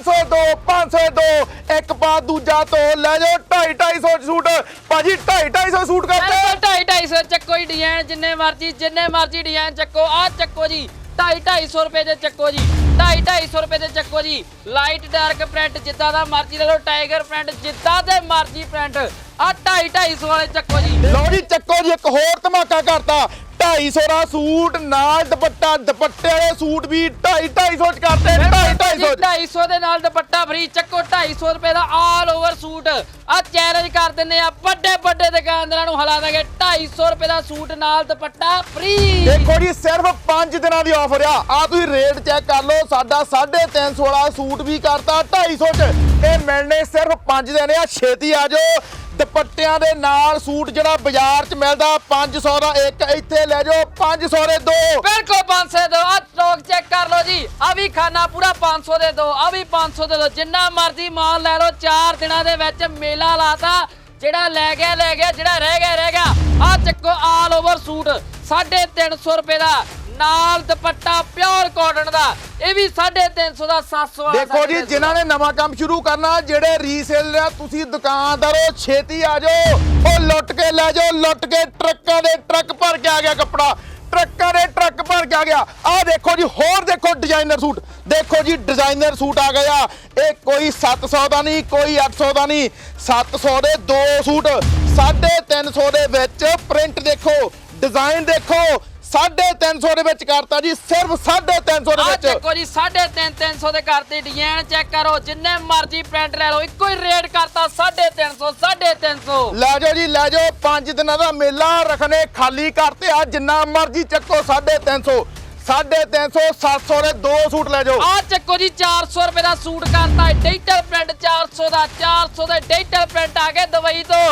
502 502 ਇੱਕ ਪਾ ਦੂਜਾ ਤੋਂ ਲੈ ਜਾਓ 2.5 250 ਸੂਟ। ਭਾਜੀ 2.5 250 ਸੂਟ ਕਰਦੇ ਬਿਲਕੁਲ ਢਾਈ ਢਾਈ ਸੌ ਚੱਕੋ ਹੀ ਡਿਜ਼ਾਈਨ ਜਿੰਨੇ ਮਰਜ਼ੀ ਜਿੰਨੇ ਮਰਜ਼ੀ ਡਿਜ਼ਾਈਨ ਚੱਕੋ। ਆ ਚੱਕੋ ਜੀ ਢਾਈ ਢਾਈ ਸੌ ਰੁਪਏ ਦੇ ਚੱਕੋ ਜੀ। ਢਾਈ ਢਾਈ ਸੌ ਰੁਪਏ ਦੇ ਚੱਕੋ ਜੀ। ਲਾਈਟ ਡਾਰਕ ਪ੍ਰਿੰਟ ਜਿੱਦਾਂ ਦਾ ਮਰਜ਼ੀ ਲੈ ਲਓ ਟਾਈਗਰ ਪ੍ਰਿੰਟ ਜਿੱਦਾਂ ਦੇ ਮਰਜ਼ੀ ਪ੍ਰਿੰਟ ਆ ਢਾਈ ਢਾਈ ਸੌ ਵਾਲੇ ਚੱਕੋ ਜੀ। ਲਓ ਜੀ ਚੱਕੋ ਜੀ ਇੱਕ ਹੋਰ ਧਮਾਕਾ ਕਰਤਾ। 250 ਦਾ ਸੂਟ ਨਾਲ ਦੁਪੱਟਾ ਦੁਪੱਟੇ ਵਾਲੇ ਸੂਟ ਵੀ 2.5 250 ਚ 2.5 250 250 ਦੇ ਨਾਲ ਦੁਪੱਟਾ ਫਰੀ ਚੱਕੋ 250 ਰੁਪਏ ਦਾ ਆਲ ਓਵਰ ਸੂਟ। ਆ ਚੈਲੰਜ ਕਰ ਦਿੰਨੇ ਆ ਵੱਡੇ ਵੱਡੇ ਦੁਕਾਨਦਾਰਾਂ ਨੂੰ ਹਲਾ ਦਾਂਗੇ। 250 ਰੁਪਏ ਦਾ ਸੂਟ ਨਾਲ ਦੁਪੱਟਾ ਫਰੀ ਦੇਖੋ ਜੀ ਸਿਰਫ 5 ਦਿਨਾਂ ਦੀ ਆਫਰ ਆ। ਆ ਤੁਸੀਂ ਰੇਟ ਚੈੱਕ ਕਰ ਲਓ ਸਾਡਾ 350 ਵਾਲਾ ਸੂਟ ਵੀ ਕਰਤਾ 250 ਚ। ਇਹ ਮਿਲਣੇ ਸਿਰਫ 5 ਦਿਨ ਆ। ਛੇਤੀ ਆ ਜਾਓ। ਦੁਪੱਟਿਆਂ ਦੇ ਨਾਲ ਸੂਟ ਜਿਹੜਾ ਬਾਜ਼ਾਰ 'ਚ ਮਿਲਦਾ 500 ਦਾ ਇੱਕ, ਇੱਥੇ ਲੈ ਜਾਓ 500 ਦੇ ਦੋ। ਬਿਲਕੁਲ 500 ਦੋ ਆ ਸਟਾਕ ਚੈੱਕ ਕਰ ਲਓ ਜੀ। ਆ ਵੀ ਖਾਨਾ ਪੂਰਾ 500 ਦੇ ਦੋ ਆ ਵੀ 500 ਦੇ ਦੋ। ਜਿੰਨਾ ਮਰਜ਼ੀ ਮਾਲ ਲੈ ਲਓ 4 ਦਿਨਾਂ ਦੇ ਵਿੱਚ ਮੇਲਾ ਲਾਤਾ। ਜਿਹੜਾ ਲੈ ਗਿਆ ਲੈ ਗਿਆ, ਜਿਹੜਾ ਰਹਿ ਗਿਆ ਰਹਿ ਗਿਆ। ਆ ਚੱਕੋ ਆਲ ਓਵਰ ਸੂਟ। 350 ਰੁਪਏ ਦਾ ਨਾਲ ਦੁਪੱਟਾ ਪਿਓਰ ਕਾਟਨ ਦਾ। ਇਹ ਵੀ 350 ਦਾ 700 ਵਾਲਾ ਦੇਖੋ ਜੀ 350 ਜਿਨ੍ਹਾਂ ਨੇ ਨਵਾਂ ਕੰਮ ਸ਼ੁਰੂ ਕਰਨਾ ਜਿਹੜੇ ਰੀਸੇਲ ਆ ਤੁਸੀਂ ਦੁਕਾਨਦਾਰੋ ਛੇਤੀ ਆ ਜਾਓ। ਉਹ ਲੁੱਟ ਕੇ ਲੈ ਜਾਓ ਲੁੱਟ ਕੇ ਟਰੱਕਾਂ ਦੇ ਟਰੱਕ ਭਰ ਕੇ ਆ ਗਿਆ ਕੱਪੜਾ। ਟਰੱਕਾਂ ਦੇ ਟਰੱਕ ਭਰ ਕੇ ਆ ਗਿਆ। ਆਹ ਦੇਖੋ ਜੀ ਹੋਰ ਦੇਖੋ ਡਿਜ਼ਾਈਨਰ ਸੂਟ। ਦੇਖੋ ਜੀ ਡਿਜ਼ਾਈਨਰ ਸੂਟ ਆ ਗਏ ਆ। ਇਹ ਕੋਈ 700 ਦਾ ਨਹੀਂ ਕੋਈ 800 ਦਾ ਨਹੀਂ। 700 ਦੇ ਦੋ ਸੂਟ 350 ਦੇ ਵਿੱਚ ਪ੍ਰਿੰਟ ਦੇਖੋ। ਡਿਜ਼ਾਈਨ ਦੇਖੋ 350 ਦੇ ਵਿੱਚ ਕਰਤਾ ਜੀ ਸਿਰਫ 350 ਦੇ ਆ ਵਿੱਚ। ਚੱਕੋ ਜੀ 350 300 ਦੇ ਕਰਤੇ ਡਿਜ਼ਾਈਨ ਚੈੱਕ ਕਰੋ ਜਿੰਨੇ ਮਰਜ਼ੀ ਪ੍ਰਿੰਟ ਲੈ ਲਓ ਇੱਕੋ ਹੀ ਰੇਟ ਕਰਤਾ 350 350 ਲੈ ਜਾਓ ਜੀ ਲੈ ਜਾਓ ਪੰਜ ਦਿਨਾਂ ਦਾ ਮੇਲਾ ਰਖਨੇ ਖਾਲੀ ਕਰਤੇ ਆ ਜਿੰਨਾ ਮਰਜ਼ੀ ਚੱਕੋ 350 350 700 ਦੇ ਦੋ ਸੂਟ ਲੈ ਜਾਓ। ਆ ਚੱਕੋ ਜੀ 400 ਰੁਪਏ ਦਾ ਸੂਟ ਕਰਤਾ ਡਿਜੀਟਲ ਪ੍ਰਿੰਟ 400 ਦਾ 400 ਦੇ ਡਿਜੀਟਲ ਪ੍ਰਿੰਟ ਆ ਗਏ ਦੁਬਈ ਤੋਂ।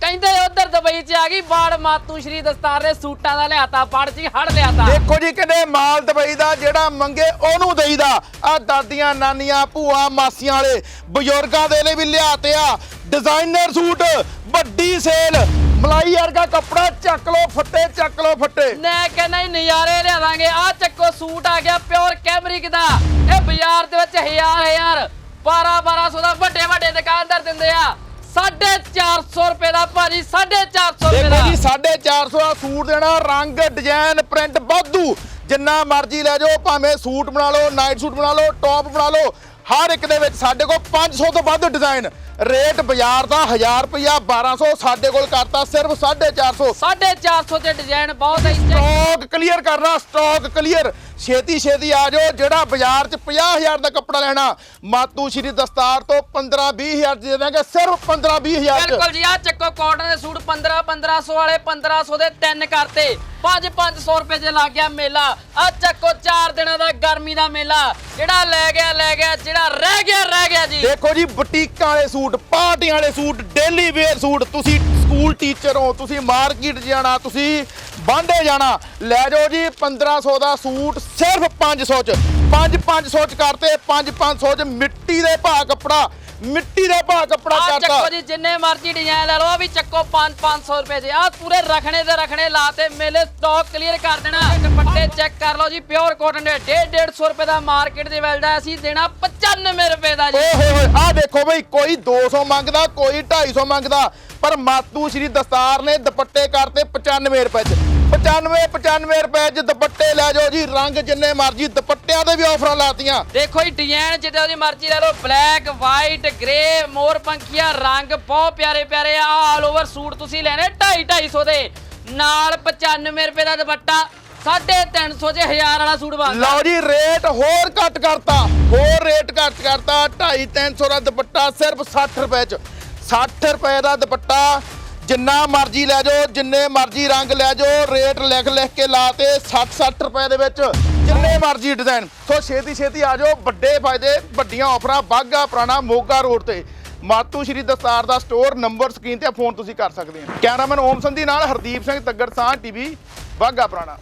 ਕਹਿੰਦੇ ਉਧਰ ਦੁਬਈ 'ਚ ਆ ਗਈ ਬਾੜ ਮਾਤੂ ਸ਼੍ਰੀ ਦਸਤਾਰ ਦੇ ਸੂਟਾਂ ਦਾ ਲਿਆਤਾ ਪੜ ਜੀ ਹੜ ਲਿਆਤਾ। ਦੇਖੋ ਜੀ ਕਹਿੰਦੇ ਮਾਲ ਦਵਾਈ ਦਾ ਜਿਹੜਾ ਮੰਗੇ ਉਹਨੂੰ ਦੇਈਦਾ। ਆ ਦਾਦੀਆਂ ਨਾਨੀਆਂ ਭੂਆ ਮਾਸੀਆਂ ਵਾਲੇ ਬਜ਼ੁਰਗਾਂ ਦੇ ਲਈ ਵੀ ਲਿਆਤੇ ਆ। ਡਿਜ਼ਾਈਨਰ ਸੂਟ ਵੱਡੀ ਸੇਲ ਮਲਾਈ ਵਰਗਾ ਕੱਪੜਾ ਚੱਕ ਲੋ ਫੱਟੇ ਚੱਕ ਲੋ ਫੱਟੇ। ਮੈਂ ਕਹਿੰਦਾ ਜੀ ਨਜ਼ਾਰੇ ਲਿਆਵਾਂਗੇ। ਆ ਚੱਕੋ ਸੂਟ ਆ ਗਿਆ ਪਿਓਰ ਕੈਮਰਿਕ ਦਾ। ਇਹ ਬਾਜ਼ਾਰ ਦੇ ਵਿੱਚ ਹਜ਼ਾਰ ਹਜ਼ਾਰ 12 1200 ਦਾ ਵੱਡੇ ਵੱਡੇ ਦੁਕਾਨਦਾਰ ਦਿੰਦੇ ਆ। 450 ਰੁਪਏ ਦਾ ਭਾਜੀ 450 ਰੁਪਏ ਦੇਖੋ ਦਾ। ਜੀ 450 ਦਾ ਸੂਟ ਦੇਣਾ ਰੰਗ ਡਿਜ਼ਾਈਨ ਪ੍ਰਿੰਟ ਵਾਧੂ। ਜਿੰਨਾ ਮਰਜ਼ੀ ਲੈ ਜਾਓ ਭਾਵੇਂ ਸੂਟ ਬਣਾ ਲਓ ਨਾਈਟ ਸੂਟ ਬਣਾ ਲਓ ਟੌਪ ਬਣਾ ਲਓ ਹਰ ਇੱਕ ਦੇ ਵਿੱਚ ਸਾਡੇ ਕੋਲ 500 ਤੋਂ ਵੱਧ ਡਿਜ਼ਾਈਨ ਰੇਟ ਬਾਜ਼ਾਰ ਦਾ 1000 ਰੁਪਇਆ 1200 ਸਾਡੇ ਕੋਲ ਕਰਤਾ ਸਿਰਫ 450 450 ਤੇ ਡਿਜ਼ਾਈਨ ਬਹੁਤ ਹੈ। ਸਟਾਕ ਕਲੀਅਰ ਕਰਨਾ ਸਟਾਕ ਕਲੀਅਰ ਛੇਤੀ ਛੇਤੀ ਆ ਜਾਓ ਜਿਹੜਾ ਬਾਜ਼ਾਰ 'ਚ 50000 ਦਾ ਕੱਪੜਾ ਲੈਣਾ ਮਾਤੂ ਸ਼੍ਰੀ ਦਸਤਾਰ ਤੋਂ 15 20000 ਦੇ ਦਾਂਗੇ ਸਿਰਫ 15 20000 'ਚ। ਬਿਲਕੁਲ ਜੀ ਆ ਚੱਕੋ ਕਾਟਨ ਦੇ ਸੂਟ 15 1500 ਵਾਲੇ 1500 ਦੇ ਤਿੰਨ ਕਰਤੇ। 5 500 ਰੁਪਏ 'ਚ ਲੱਗ ਗਿਆ ਮੇਲਾ। ਆ ਚੱਕੋ 4 ਦਿਨਾਂ ਦਾ ਗਰਮੀ ਦਾ ਮੇਲਾ। ਜਿਹੜਾ ਲੈ ਗਿਆ ਲੈ ਗਿਆ ਜਿਹੜਾ ਰਹਿ ਗਿਆ ਰਹਿ ਗਿਆ ਜੀ। ਦੇਖੋ ਜੀ ਬੁਟੀਕਾਂ ਵਾਲੇ ਸੂਟ ਪਾਰਟੀਆਂ ਵਾਲੇ ਸੂਟ ਡੇਲੀ ਵੇਅਰ ਸੂਟ ਤੁਸੀਂ ਸਕੂਲ ਟੀਚਰ ਹੋ, ਤੁਸੀਂ ਮਾਰਕੀਟ ਜਾਣਾ, ਤੁਸੀਂ ਬਾਂਡੇ ਜਾਣਾ। ਲੈ ਜਾਓ ਜੀ 1500 ਦਾ ਸੂਟ ਸਿਰਫ 500 ਚ। 5 500 ਚ ਕਰਤੇ 5 500 ਚ ਮਿੱਟੀ ਦੇ ਭਾਅ ਕੱਪੜਾ। ਮਿੱਟੀ ਦੇ ਭਾਅ ਕੱਪੜਾ ਆ ਕਰਤਾ। ਚੱਕੋ ਜੀ ਜਿੰਨੇ ਮਰਜ਼ੀ ਡਿਜ਼ਾਈਨ ਲੈ ਲਓ ਆ ਵੀ ਚੱਕੋ 5 500 ਰੁਪਏ ਦੇ। ਆ ਪੂਰੇ ਰਖਣੇ ਦੇ ਰਖਣੇ ਲਾਤੇ ਮੇਲੇ ਸਟਾਕ ਕਲੀਅਰ ਕਰ ਦੇਣਾ। ਦੁਪੱਟੇ ਚੈੱਕ ਕਰ ਲਓ ਜੀ ਪਿਓਰ ਕਾਟਨ ਦੇ। 1.5 150 ਰੁਪਏ ਦਾ ਮਾਰਕੀਟ ਦੇ ਮਿਲਦਾ ਅਸੀਂ ਦੇਣਾ 95 ਰੁਪਏ ਦਾ ਜੀ। ਓਏ ਹੋਏ ਹੋਏ ਆ ਦੇਖੋ ਬਈ ਕੋਈ 200 ਮੰਗਦਾ ਕੋਈ 250 ਮੰਗਦਾ। ਪਰ ਮਾਤੂ ਸ਼੍ਰੀ ਦਸਤਾਰ ਨੇ ਦੁਪੱਟੇ ਕਰਤੇ 95 ਰੁਪਏ ਚ। 95 95 ਰੁਪਏ ਚ ਦੁਪੱਟੇ ਲੈ ਜਾਓ ਜੀ ਰੰਗ ਜਿੰਨੇ ਮਰਜ਼ੀ ਦੁਪੱਟਿਆਂ ਦੇ ਵੀ ਆਫਰਾਂ ਲਾਤੀਆਂ। ਦੇਖੋ ਜੀ ਡਿਜ਼ਾਈਨ ਜਿੱਦਾਂ ਦੀ ਮਰਜ਼ੀ ਲੈ ਲਓ ਬਲੈਕ ਵਾਈਟ ਗ੍ਰੇ ਮੋਰ ਪੰਖੀਆ, ਰੰਗ ਬਹੁਤ ਪਿਆਰੇ ਪਿਆਰੇ ਆ ਆਲ ਓਵਰ ਸੂਟ ਤੁਸੀਂ ਲੈਣੇ 2.5 250 ਦੇ। ਨਾਲ 95 ਰੁਪਏ ਦਾ ਦੁਪੱਟਾ 350 ਚ 1000 ਵਾਲਾ ਸੂਟ ਬਣਦਾ ਲਓ ਜੀ ਰੇਟ ਹੋਰ ਘੱਟ ਕਰਤਾ, ਹੋਰ ਰੇਟ ਘੱਟ ਕਰਤਾ 2.5 300 ਦਾ ਦੁਪੱਟਾ ਸਿਰਫ 60 ਰੁਪਏ ਚ। 60 ਰੁਪਏ ਦਾ ਦੁਪੱਟਾ, ਜਿੰਨਾ ਮਰਜ਼ੀ ਲੈ ਜਾਓ, ਜਿੰਨੇ ਮਰਜ਼ੀ ਰੰਗ ਲੈ ਜਾਓ ਰੇਟ ਲਿਖ ਲਿਖ ਕੇ ਲਾਤੇ 60 60 ਰੁਪਏ ਦੇ ਵਿੱਚ। ਜਿੰਨੇ ਮਰਜ਼ੀ ਡਿਜ਼ਾਈਨ ਸੋ ਛੇਤੀ ਛੇਤੀ ਆ ਜਾਓ, ਵੱਡੇ ਫਾਇਦੇ, ਵੱਡੀਆਂ ਆਫਰਾਂ ਬਾਗਾ ਪੁਰਾਣਾ ਮੋਗਾ ਰੋਡ ਤੇ। ਮਾਤੂ ਸ਼੍ਰੀ ਦਸਤਾਰ ਦਾ ਸਟੋਰ ਨੰਬਰ ਸਕਰੀਨ ਤੇ ਫੋਨ ਤੁਸੀਂ ਕਰ ਸਕਦੇ ਹੋ ਕੈਮਰਾਮੈਨ ਓਮ ਸੰਧੀ ਨਾਲ ਹਰਦੀਪ ਸਿੰਘ ਤੱਗੜ ਸਾਹ ਟੀਵੀ ਬਾਗਾ ਪੁਰਾਣਾ।